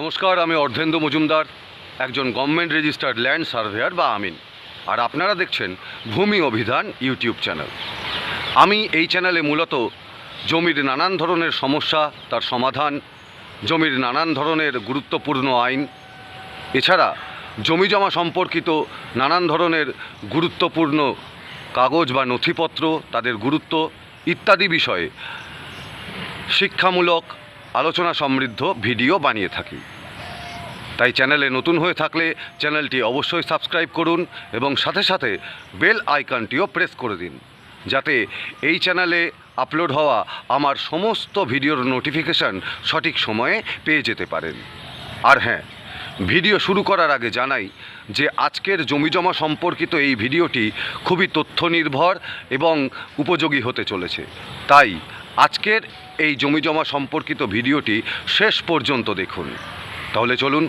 নমস্কার, আমি অর্ধেন্দু মজুমদার, একজন গভর্নমেন্ট রেজিস্টার্ড ল্যান্ড সার্ভেয়ার বা আমিন। আর আপনারা দেখছেন ভূমি অভিধান ইউটিউব চ্যানেল। আমি এই চ্যানেলে মূলত জমির নানান ধরনের সমস্যা, তার সমাধান, জমির নানান ধরনের গুরুত্বপূর্ণ আইন, এছাড়া জমি জমা সম্পর্কিত নানান ধরনের গুরুত্বপূর্ণ কাগজ বা নথিপত্র, তাদের গুরুত্ব ইত্যাদি বিষয়ে শিক্ষামূলক আলোচনা সমৃদ্ধ ভিডিও বানিয়ে থাকি। তাই চ্যানেলে নতুন হয়ে থাকলে চ্যানেলটি অবশ্যই সাবস্ক্রাইব করুন এবং সাথে সাথে বেল আইকনটিও প্রেস করে দিন, যাতে এই চ্যানেলে আপলোড হওয়া আমার সমস্ত ভিডিওর নোটিফিকেশান সঠিক সময়ে পেয়ে যেতে পারেন। আর হ্যাঁ ভিডিও শুরু করার আগে জানাই যে আজকের জমিজমা সম্পর্কিত এই ভিডিওটি খুবই তথ্য নির্ভর এবং উপযোগী হতে চলেছে। তাই আজকের এই জমিজমা সম্পর্কিত ভিডিওটি শেষ পর্যন্ত দেখুন। তাহলে চলুন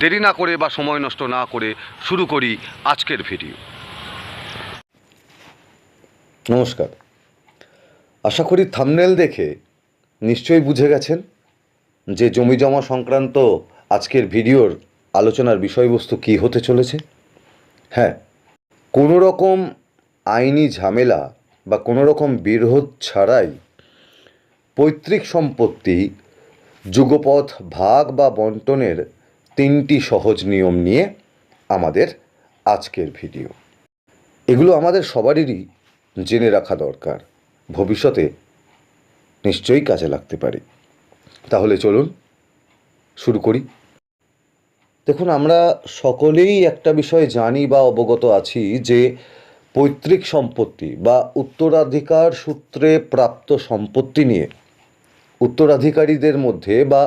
দেরি না করে বা সময় নষ্ট না করে শুরু করি আজকের ভিডিও। নমস্কার। আশা করি থামনেল দেখে নিশ্চয়ই বুঝে গেছেন যে জমি জমা সংক্রান্ত আজকের ভিডিওর আলোচনার বিষয়বস্তু কী হতে চলেছে। হ্যাঁ কোনো রকম আইনি ঝামেলা বা কোনো রকম বিরোধ ছাড়াই পৈতৃক সম্পত্তি, যুগপথ ভাগ বা বন্টনের তিনটি সহজ নিয়ম নিয়ে আমাদের আজকের ভিডিও। এগুলো আমাদের সবারই জেনে রাখা দরকার। ভবিষ্যতে নিশ্চয়ই কাজে লাগতে পারে। তাহলে চলুন শুরু করি। দেখুন, আমরা সকলেই একটা বিষয় জানি বা অবগত আছি যে পৈতৃক সম্পত্তি বা উত্তরাধিকার সূত্রে প্রাপ্ত সম্পত্তি নিয়ে উত্তরাধিকারীদের মধ্যে বা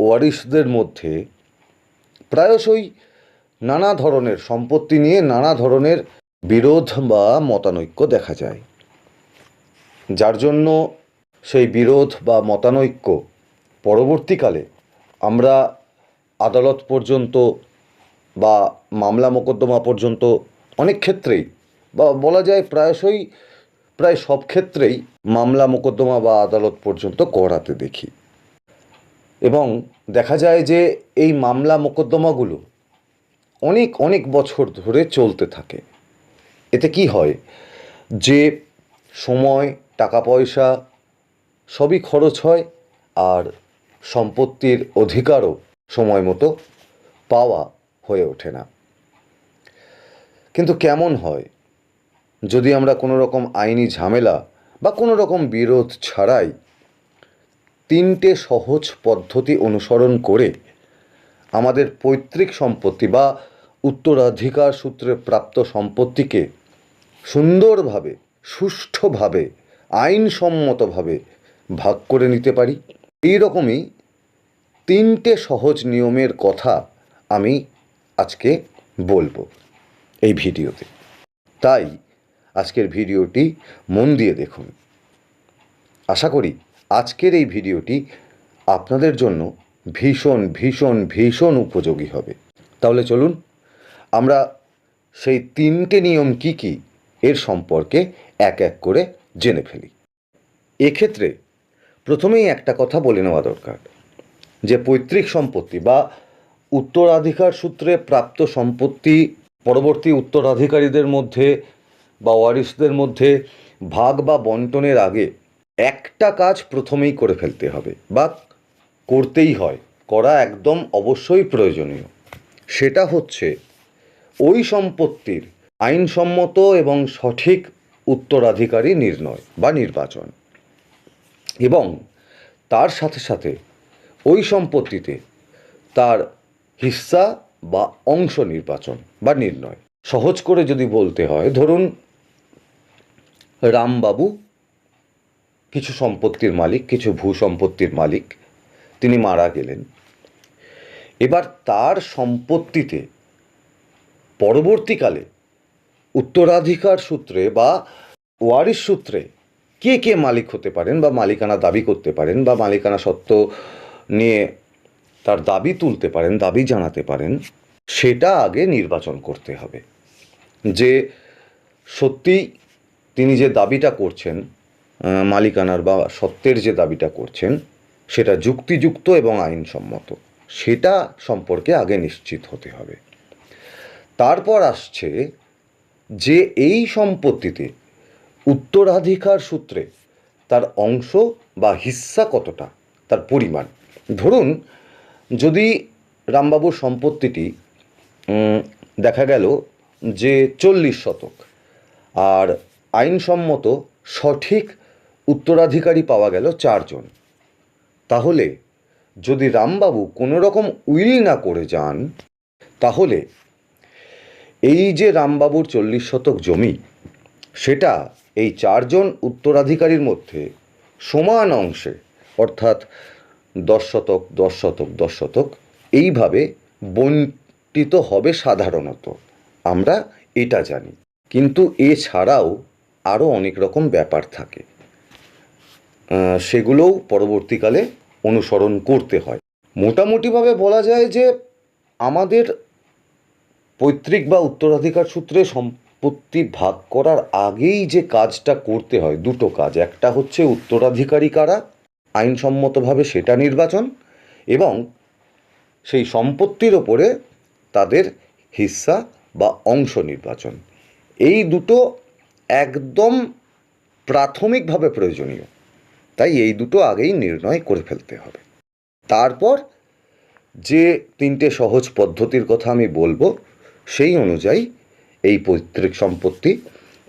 ওয়ারিশদের মধ্যে প্রায়শই নানা ধরনের সম্পত্তি নিয়ে নানা ধরনের বিরোধ বা মতানৈক্য দেখা যায়। যার জন্য সেই বিরোধ বা মতানৈক্য পরবর্তীকালে আমরা আদালত পর্যন্ত বা মামলা মোকদ্দমা পর্যন্ত অনেক ক্ষেত্রেই বা বলা যায় প্রায়শই প্রায় সব ক্ষেত্রেই মামলা মোকদ্দমা বা আদালত পর্যন্ত করাতে দেখি। এবং দেখা যায় যে এই মামলা মোকদ্দমাগুলো অনেক অনেক বছর ধরে চলতে থাকে। এতে কি হয়? যে সময়, টাকা পয়সা সবই খরচ হয় আর সম্পত্তির অধিকারও সময় মতো পাওয়া হয়ে ওঠে না। কিন্তু কেমন হয়? যদি আমরা কোনো রকম আইনি ঝামেলা বা কোনো রকম বিরোধ ছাড়াই তিনটে সহজ পদ্ধতি অনুসরণ করে আমাদের পৈতৃক সম্পত্তি বা উত্তরাধিকার সূত্রে প্রাপ্ত সম্পত্তিকে সুন্দরভাবে, সুষ্ঠুভাবে, আইনসম্মতভাবে ভাগ করে নিতে পারি, এই রকমই তিনটে সহজ নিয়মের কথা আমি আজকে বলব এই ভিডিওতে। তাই আজকের ভিডিওটি মন দিয়ে দেখুন। আশা করি আজকের এই ভিডিওটি আপনাদের জন্য ভীষণ ভীষণ ভীষণ উপযোগী হবে। তাহলে চলুন, আমরা সেই তিনটে নিয়ম কি কি এর সম্পর্কে এক এক করে জেনে ফেলি। এক্ষেত্রে প্রথমেই একটা কথা বলে নেওয়া দরকার, যে পৈতৃক সম্পত্তি বা উত্তরাধিকার সূত্রে প্রাপ্ত সম্পত্তি পরবর্তী উত্তরাধিকারীদের মধ্যে বা ওয়ারিশদের মধ্যে ভাগ বা বন্টনের আগে একটা কাজ প্রথমেই করে ফেলতে হবে বা করতেই হয়, করা একদম অবশ্যই প্রয়োজনীয়। সেটা হচ্ছে ওই সম্পত্তির আইনসম্মত এবং সঠিক উত্তরাধিকারী নির্ণয় বা নির্বাচন। এবং তার সাথে সাথে ওই সম্পত্তিতে তার হিস্সা বা অংশ নির্বাচন বা নির্ণয়। সহজ করে যদি বলতে হয়, ধরুন রামবাবু, কিছু সম্পত্তির মালিক, কিছু ভূ সম্পত্তির মালিক, তিনি মারা গেলেন। এবার তার সম্পত্তিতে পরবর্তীকালে উত্তরাধিকার সূত্রে বা ওয়ারিস সূত্রে কে কে মালিক হতে পারেন বা মালিকানা দাবি করতে পারেন বা মালিকানা সত্ত্ব নিয়ে তার দাবি তুলতে পারেন, দাবি জানাতে পারেন, সেটা আগে নির্বাচন করতে হবে। যে সত্যি তিনি যে দাবিটা করছেন মালিকানার বা সত্ত্বের যে দাবিটা করছেন, সেটা যুক্তিযুক্ত এবং আইনসম্মত। সেটা সম্পর্কে আগে নিশ্চিত হতে হবে। তারপর আসছে যে এই সম্পত্তিতে উত্তরাধিকার সূত্রে তার অংশ বা হিস্সা কতটা, তার পরিমাণ। ধরুন, যদি রামবাবুর সম্পত্তিটি দেখা গেল যে চল্লিশ শতক, আর আইনসম্মত সঠিক উত্তরাধিকারী পাওয়া গেল চারজন। তাহলে যদি রামবাবু কোনো রকম উইল না করে যান, তাহলে এই যে রামবাবুর চল্লিশ শতক জমি, সেটা এই চারজন উত্তরাধিকারীর মধ্যে সমান অংশে, অর্থাৎ দশ শতক দশ শতক দশ শতক, এইভাবে বন্টিত হবে সাধারণত। আমরা এটা জানি। কিন্তু এছাড়াও আরও অনেক রকম ব্যাপার থাকে। সেগুলোও পরবর্তীকালে অনুসরণ করতে হয়। মোটামুটিভাবে বলা যায় যে আমাদের পৈতৃক বা উত্তরাধিকার সূত্রে সম্পত্তি ভাগ করার আগেই যে কাজটা করতে হয়, দুটো কাজ। একটা হচ্ছে উত্তরাধিকারী কারা, আইনসম্মতভাবে সেটা নির্বাচন এবং সেই সম্পত্তির ওপরে তাদের হিস্সা বা অংশ নির্বাচন। এই দুটো একদম প্রাথমিকভাবে প্রয়োজনীয়। তাই এই দুটো আগেই নির্ণয় করে ফেলতে হবে। তারপর যে তিনটে সহজ পদ্ধতির কথা আমি বলব, সেই অনুযায়ী এই পৈতৃক সম্পত্তি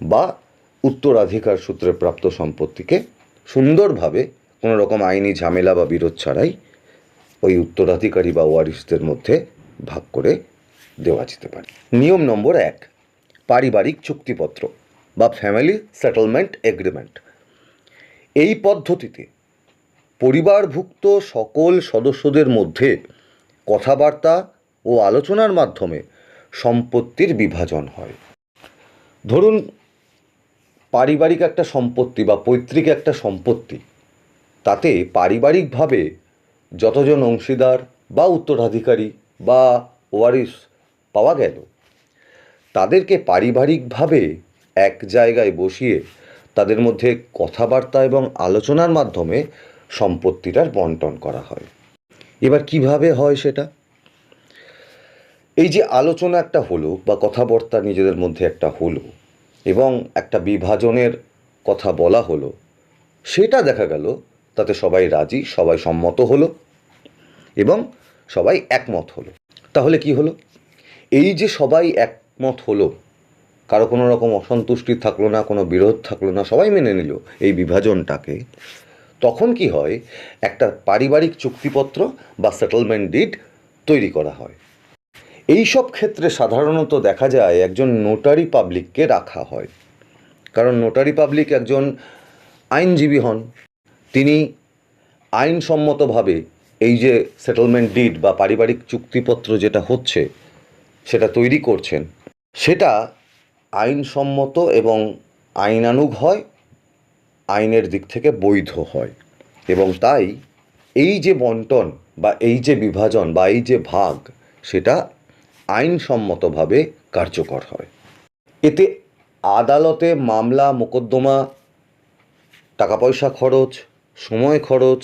বা উত্তরাধিকার সূত্রে প্রাপ্ত সম্পত্তিকে সুন্দরভাবে কোনো রকম আইনি ঝামেলা বা বিরোধ ছাড়াই ওই উত্তরাধিকারী বা ওয়ারিসদের মধ্যে ভাগ করে দেওয়া যেতে পারে। নিয়ম নম্বর এক, পারিবারিক চুক্তিপত্র। বা ফ্যামিলি সেটেলমেন্ট এগ্রিমেন্ট এই পদ্ধতিতে পরিবারভুক্ত সকল সদস্যদের মধ্যে কথাবার্তা ও আলোচনার মাধ্যমে সম্পত্তির বিভাজন হয়। ধরুন, পারিবারিক একটা সম্পত্তি বা পৈতৃক একটা সম্পত্তি, তাতে পারিবারিকভাবে যতজন অংশীদার বা উত্তরাধিকারী বা ওয়ারিস পাওয়া গেল, তাদেরকে পারিবারিকভাবে এক জায়গায় বসিয়ে তাদের মধ্যে কথাবার্তা এবং আলোচনার মাধ্যমে সম্পত্তিটার বন্টন করা হয়। এবার কীভাবে হয় সেটা? এই যে আলোচনা একটা হলো বা কথাবার্তা নিজেদের মধ্যে একটা হলো এবং একটা বিভাজনের কথা বলা হলো, সেটা দেখা গেল তাতে সবাই রাজি, সবাই সম্মত হলো এবং সবাই একমত হলো। তাহলে কি হলো? এই যে সবাই একমত হলো কারও কোনো রকম অসন্তুষ্টি থাকল না, কোনো বিরোধ থাকল না, সবাই মেনে নিল এই বিভাজনটাকে। তখন কি হয়, একটা পারিবারিক চুক্তিপত্র বা সেটেলমেন্ট ডিড তৈরি করা হয়। এই সব ক্ষেত্রে সাধারণত দেখা যায় একজন নোটারি পাবলিককে রাখা হয়। কারণ নোটারি পাবলিক একজন আইনজীবী হন। তিনি আইনসম্মতভাবে এই যে সেটেলমেন্ট ডিড বা পারিবারিক চুক্তিপত্র যেটা হচ্ছে, সেটা তৈরি করছেন। সেটা আইনসম্মত এবং আইনানুগ হয়, আইনের দিক থেকে বৈধ হয়। এবং তাই এই যে বন্টন বা এই যে বিভাজন বা এই যে ভাগ, সেটা আইনসম্মতভাবে কার্যকর হয়। এতে আদালতে মামলা, মোকদ্দমা টাকা পয়সা খরচ, সময় খরচ,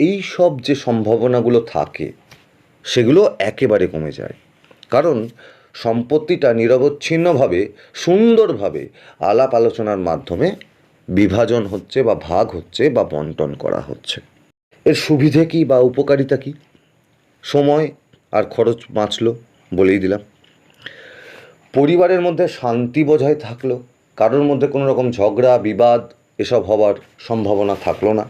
এই সব যে সম্ভাবনাগুলো থাকে, সেগুলো একেবারে কমে যায়। কারণ সম্পত্তিটা নিরবচ্ছিন্নভাবে, সুন্দরভাবে আলাপ আলোচনার মাধ্যমে বিভাজন হচ্ছে বা ভাগ হচ্ছে বা বন্টন করা হচ্ছে। এর সুবিধে কী বা উপকারিতা কী? সময় আর খরচ বাঁচলো বলেই দিলাম। পরিবারের মধ্যে শান্তি বজায় থাকল, কারোর মধ্যে কোনো রকম ঝগড়া, বিবাদ এসব হওয়ার সম্ভাবনা থাকল না।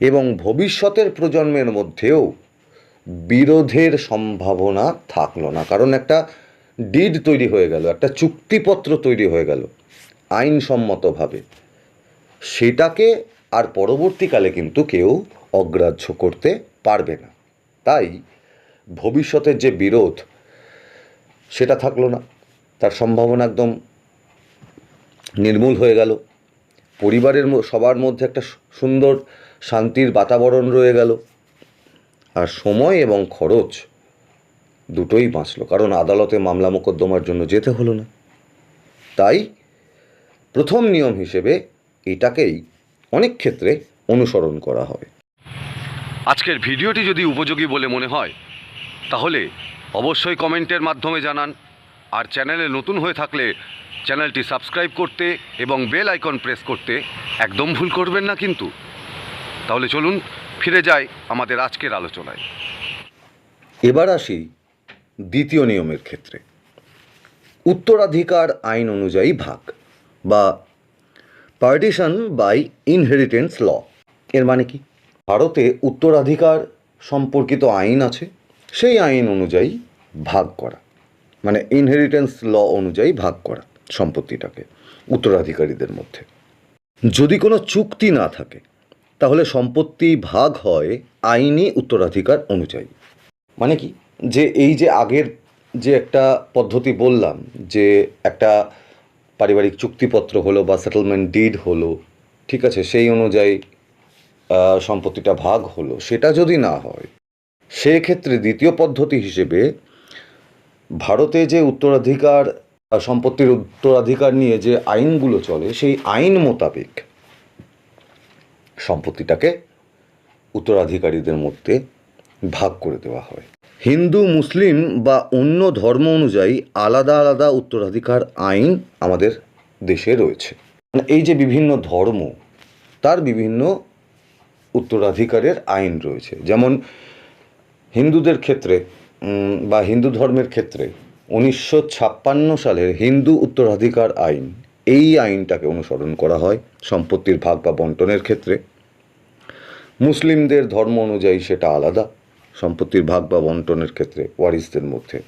এবং ভবিষ্যতের প্রজন্মের মধ্যেও বিরোধের সম্ভাবনা থাকল না। কারণ একটা ডিড তৈরি হয়ে গেল, একটা চুক্তিপত্র তৈরি হয়ে গেল, আইনসম্মতভাবে। সেটাকে আর পরবর্তীকালে কিন্তু কেউ অগ্রাহ্য করতে পারবে না। তাই ভবিষ্যতের যে বিরোধ, সেটা থাকল না। তার সম্ভাবনা একদম নির্মূল হয়ে গেল। পরিবারের সবার মধ্যে একটা সুন্দর শান্তির বাতাবরণ রয়ে গেল। আর সময় এবং খরচ দুটোই বাঁচলো, কারণ আদালতে মামলা মোকদ্দমার জন্য যেতে হলো না। তাই প্রথম নিয়ম হিসেবে এটাকেই অনেক ক্ষেত্রে অনুসরণ করা হয়। আজকের ভিডিওটি যদি উপযোগী বলে মনে হয়, তাহলে অবশ্যই কমেন্টের মাধ্যমে জানান। আর চ্যানেলে নতুন হয়ে থাকলে চ্যানেলটি সাবস্ক্রাইব করতে এবং বেল আইকন প্রেস করতে একদম ভুল করবেন না কিন্তু। তাহলে চলুন ফিরে যাই আমাদের আজকের আলোচনায়। এবার আসি দ্বিতীয় নিয়মের ক্ষেত্রে। উত্তরাধিকার আইন অনুযায়ী ভাগ বা পার্টিশন বাই ইনহেরিটেন্স ল এর মানে কি? ভারতে উত্তরাধিকার সম্পর্কিত আইন আছে, সেই আইন অনুযায়ী ভাগ করা। মানে ইনহেরিটেন্স ল অনুযায়ী ভাগ করা সম্পত্তিটাকে, উত্তরাধিকারীদের মধ্যে। যদি কোনো চুক্তি না থাকে তাহলে সম্পত্তি ভাগ হয় আইনি উত্তরাধিকার অনুযায়ী। মানে কি? যে এই যে আগের যে একটা পদ্ধতি বললাম, যে একটা পারিবারিক চুক্তিপত্র হলো বা সেটেলমেন্ট ডিড হলো, ঠিক আছে, সেই অনুযায়ী সম্পত্তিটা ভাগ হলো, সেটা যদি না হয়, সেক্ষেত্রে দ্বিতীয় পদ্ধতি হিসেবে ভারতে যে উত্তরাধিকার সম্পত্তির উত্তরাধিকার নিয়ে যে আইনগুলো চলে, সেই আইন মোতাবেক সম্পত্তিটাকে উত্তরাধিকারীদের মধ্যে ভাগ করে দেওয়া হয়। হিন্দু, মুসলিম বা অন্য ধর্ম অনুযায়ী আলাদা আলাদা উত্তরাধিকার আইন আমাদের দেশে রয়েছে। এই যে বিভিন্ন ধর্ম, তার বিভিন্ন উত্তরাধিকারের আইন রয়েছে। যেমন হিন্দুদের ক্ষেত্রে বা হিন্দু ধর্মের ক্ষেত্রে উনিশশো ছাপ্পান্ন সালের হিন্দু উত্তরাধিকার আইন এই আইনটাকে অনুসরণ করা হয় সম্পত্তির ভাগ বা বন্টনের ক্ষেত্রে। মুসলিমদের ধর্ম অনুযায়ী সেটা আলাদা, সম্পত্তির ভাগ বা বন্টনের ক্ষেত্রে ওয়ারিসদের মধ্যে।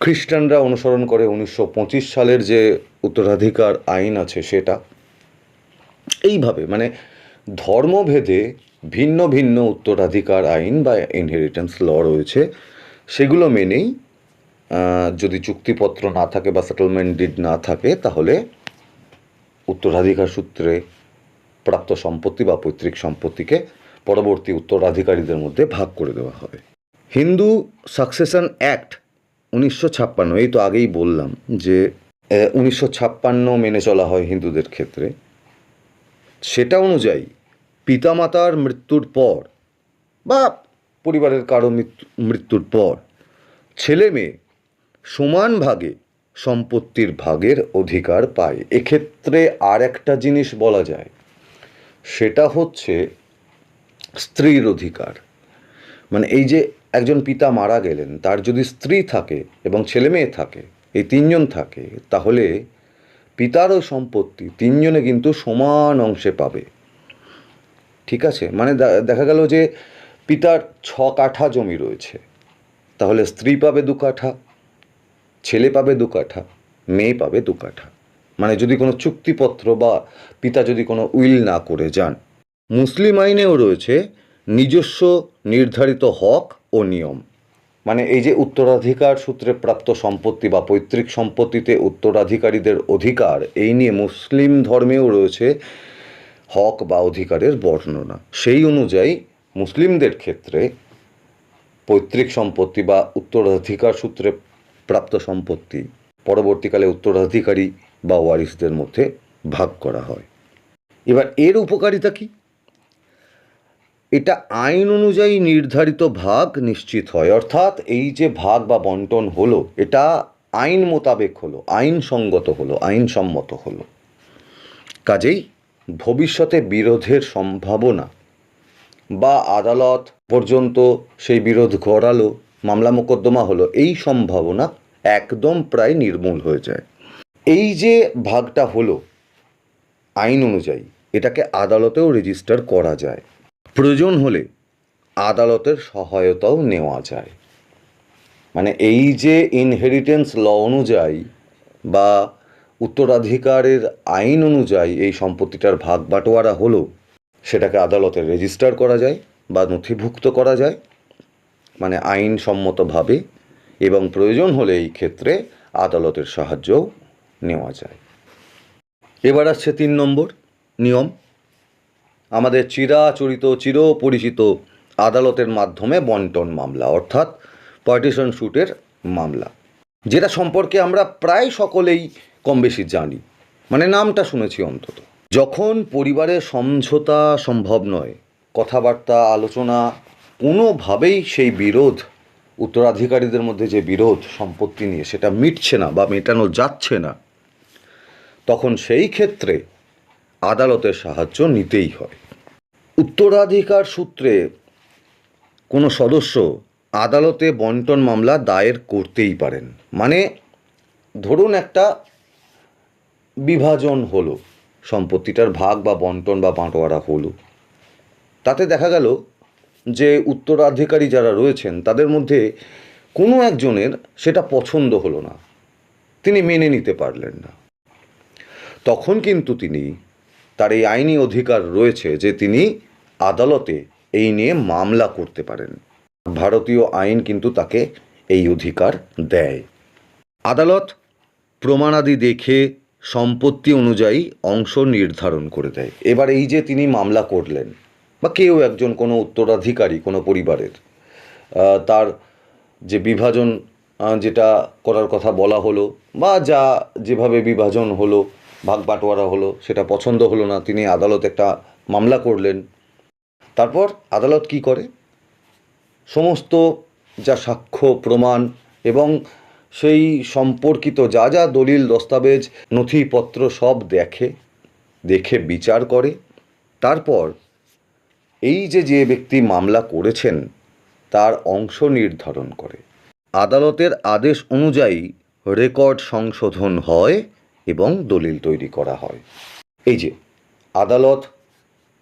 খ্রিস্টানরা অনুসরণ করে উনিশশো পঁচিশ সালের যে উত্তরাধিকার আইন আছে সেটা। এইভাবে মানে ধর্মভেদে ভিন্ন ভিন্ন উত্তরাধিকার আইন বা ইনহেরিটেন্স ল রয়েছে, সেগুলো মেনেই যদি চুক্তিপত্র না থাকে বা সেটেলমেন্ট ডিড না থাকে, তাহলে উত্তরাধিকার সূত্রে প্রাপ্ত সম্পত্তি বা পৈতৃক সম্পত্তিকে পরবর্তী উত্তরাধিকারীদের মধ্যে ভাগ করে দেওয়া হবে হিন্দু সাকসেশন অ্যাক্ট উনিশশো ছাপ্পান্ন, এই তো আগেই বললাম যে উনিশশো ছাপ্পান্ন মেনে চলা হয় হিন্দুদের ক্ষেত্রে। সেটা অনুযায়ী পিতামাতার মৃত্যুর পর বা পরিবারের কারও মৃত্যু, মৃত্যুর পর ছেলে মেয়ে সমান ভাগে সম্পত্তির ভাগের অধিকার পায়। এক্ষেত্রে আর একটা জিনিস বলা যায়, সেটা হচ্ছে স্ত্রীর অধিকার। মানে এই যে একজন পিতা মারা গেলেন, তার যদি স্ত্রী থাকে এবং ছেলে মেয়ে থাকে, এই তিনজন থাকে, তাহলে পিতারও সম্পত্তি তিনজনে কিন্তু সমান অংশে পাবে। ঠিক আছে? মানে দেখা গেল যে পিতার ছ কাঠা জমি রয়েছে, তাহলে স্ত্রী পাবে দু কাঠা ছেলে পাবে দু কাঠা, মেয়ে পাবে দু কাঠা। মানে যদি কোনো চুক্তিপত্র বা পিতা যদি কোনো উইল না করে যান, মুসলিম আইনেও রয়েছে নিজস্ব নির্ধারিত হক ও নিয়ম। মানে এই যে উত্তরাধিকার সূত্রে প্রাপ্ত সম্পত্তি বা পৈতৃক সম্পত্তিতে উত্তরাধিকারীদের অধিকার, এই নিয়ে মুসলিম ধর্মেও রয়েছে হক বা অধিকারের বর্ণনা। সেই অনুযায়ী মুসলিমদের ক্ষেত্রে পৈতৃক সম্পত্তি বা উত্তরাধিকার সূত্রে প্রাপ্ত সম্পত্তি পরবর্তীকালে উত্তরাধিকারী বা ওয়ারিসদের মধ্যে ভাগ করা হয়। এবার এর উপকারিতা কি? এটা আইন অনুযায়ী নির্ধারিত ভাগ নিশ্চিত হয়। অর্থাৎ এই যে ভাগ বা বন্টন হলো, এটা আইন মোতাবেক হলো, আইনসঙ্গত হলো, আইনসম্মত হলো। কাজেই ভবিষ্যতে বিরোধের সম্ভাবনা বা আদালত পর্যন্ত সেই বিরোধ গড়ালো মামলা মোকদ্দমা হলো, এই সম্ভাবনা একদম প্রায় নির্মূল হয়ে যায়। এই যে ভাগটা হলো, আইন অনুযায়ী, এটাকে আদালতেও রেজিস্টার করা যায়। প্রয়োজন হলে আদালতের সহায়তাও নেওয়া যায়। মানে এই যে ইনহেরিটেন্স ল অনুযায়ী বা উত্তরাধিকারের আইন অনুযায়ী এই সম্পত্তিটার ভাগ বাটোয়ারা হলো, সেটাকে আদালতে রেজিস্টার করা যায় বা নথিভুক্ত করা যায়। মানে আইনসম্মতভাবে এবং প্রয়োজন হলে এই ক্ষেত্রে আদালতের সাহায্যও নেওয়া যায়। এবার আসছে তিন নম্বর নিয়ম। আমাদের চিরাচরিত, চিরপরিচিত আদালতের মাধ্যমে বন্টন মামলা, অর্থাৎ পার্টিশন শ্যুটের মামলা, যেটা সম্পর্কে আমরা প্রায় সকলেই কম বেশি জানি। মানে নামটা শুনেছি অন্তত। যখন পরিবারের সমঝোতা সম্ভব নয়, কথাবার্তা, আলোচনা কোনোভাবেই সেই বিরোধ, উত্তরাধিকারীদের মধ্যে যে বিরোধ সম্পত্তি নিয়ে সেটা মিটছে না বা মেটানো যাচ্ছে না, তখন সেই ক্ষেত্রে আদালতের সাহায্য নিতেই হয়। উত্তরাধিকার সূত্রে কোনো সদস্য আদালতে বন্টন মামলা দায়ের করতেই পারেন। মানে ধরুন একটা বিভাজন হলো, সম্পত্তিটার ভাগ বা বন্টন বা বাঁটোয়ারা হলো। তাতে দেখা গেল যে উত্তরাধিকারী যারা রয়েছেন, তাদের মধ্যে কোনো একজনের সেটা পছন্দ হলো না। তিনি মেনে নিতে পারলেন না। তখন কিন্তু তিনি তার এই আইনি অধিকার রয়েছে যে তিনি আদালতে এই নিয়ে মামলা করতে পারেন। ভারতীয় আইন কিন্তু তাকে এই অধিকার দেয়। আদালত প্রমাণাদি দেখে সম্পত্তি অনুযায়ী অংশ নির্ধারণ করে দেয়। এবার এই যে তিনি মামলা করলেন বা কেউ একজন, কোনো উত্তরাধিকারী, কোনো পরিবারের তার যে বিভাজন যেটা করার কথা বলা হলো বা যা যেভাবে বিভাজন হলো, ভাগ বাটোয়ারা হলো, সেটা পছন্দ হলো না, তিনি আদালতে একটা মামলা করলেন। তারপর আদালত কি করে? সমস্ত যা সাক্ষ্য, প্রমাণ এবং সেই সম্পর্কিত যা যা দলিল, দস্তাবেজ, নথিপত্র সব দেখে দেখে বিচার করে। তারপর এই যে যে ব্যক্তি মামলা করেছেন, তার অংশ নির্ধারণ করে। আদালতের আদেশ অনুযায়ী রেকর্ড সংশোধন হয় এবং দলিল তৈরি করা হয়। এই যে, আদালত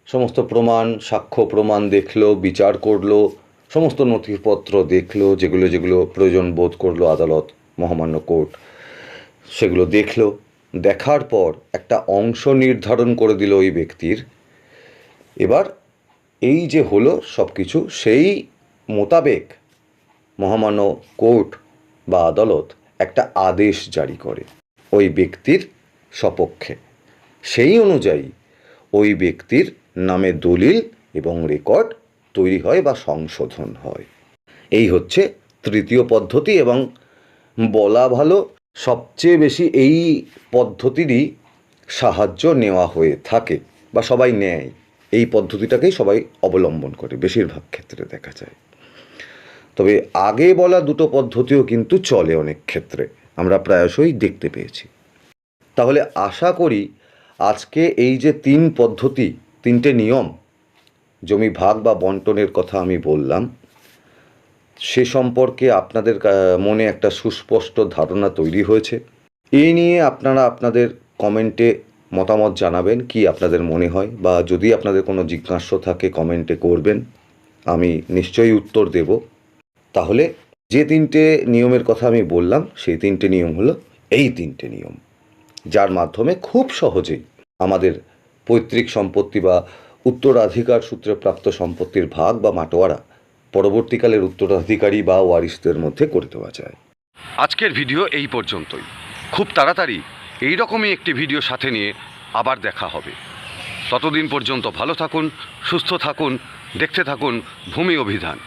সমস্ত প্রমাণ, সাক্ষ্য প্রমাণ দেখল, বিচার করল, সমস্ত নথিপত্র দেখল, যেগুলো যেগুলো প্রয়োজন বোধ করল আদালত, মহামান্য কোর্ট, সেগুলো দেখল। দেখার পর একটা অংশ নির্ধারণ করে দিল ওই ব্যক্তির। এবার এই যে হলো সব কিছু সেই মোতাবেক মহামান্য কোর্ট বা আদালত একটা আদেশ জারি করে ওই ব্যক্তির সপক্ষে। সেই অনুযায়ী ওই ব্যক্তির নামে দলিল এবং রেকর্ড তৈরি হয় বা সংশোধন হয়। এই হচ্ছে তৃতীয় পদ্ধতি এবং বলা ভালো সবচেয়ে বেশি এই পদ্ধতিরই সাহায্য নেওয়া হয়ে থাকে বা সবাই নেয়। এই পদ্ধতিটাকেই সবাই অবলম্বন করে, বেশিরভাগ ক্ষেত্রে দেখা যায়। তবে আগে বলা দুটো পদ্ধতিও কিন্তু চলে অনেক ক্ষেত্রে, আমরা প্রায়শই দেখতে পেয়েছি। তাহলে আশা করি আজকে এই যে তিন পদ্ধতি, তিনটে নিয়ম, জমি ভাগ বা বন্টনের কথা আমি বললাম, সে সম্পর্কে আপনাদের মনে একটা সুস্পষ্ট ধারণা তৈরি হয়েছে। এই নিয়ে আপনারা আপনাদের কমেন্টে মতামত জানাবেন, কি আপনাদের মনে হয় বা যদি আপনাদের কোনো জিজ্ঞাস্য থাকে কমেন্টে করবেন, আমি নিশ্চয়ই উত্তর দেব। তাহলে যে তিনটে নিয়মের কথা আমি বললাম, সেই তিনটে নিয়ম হলো এই তিনটে নিয়ম, যার মাধ্যমে খুব সহজেই আমাদের পৈতৃক সম্পত্তি বা উত্তরাধিকার সূত্রে প্রাপ্ত সম্পত্তির ভাগ বা মাটোয়ারা পরবর্তীকালের উত্তরাধিকারী বা ওয়ারিসদের মধ্যে করে দেওয়া যায়। আজকের ভিডিও এই পর্যন্তই। খুব তাড়াতাড়ি এই রকমই একটি ভিডিও সাথে নিয়ে আবার দেখা হবে। ততদিন পর্যন্ত ভালো থাকুন, সুস্থ থাকুন, দেখতে থাকুন ভূমি অভিধান।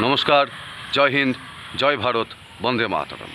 নমস্কার, জয় হিন্দ, জয় ভারত, বন্দে মাতরম।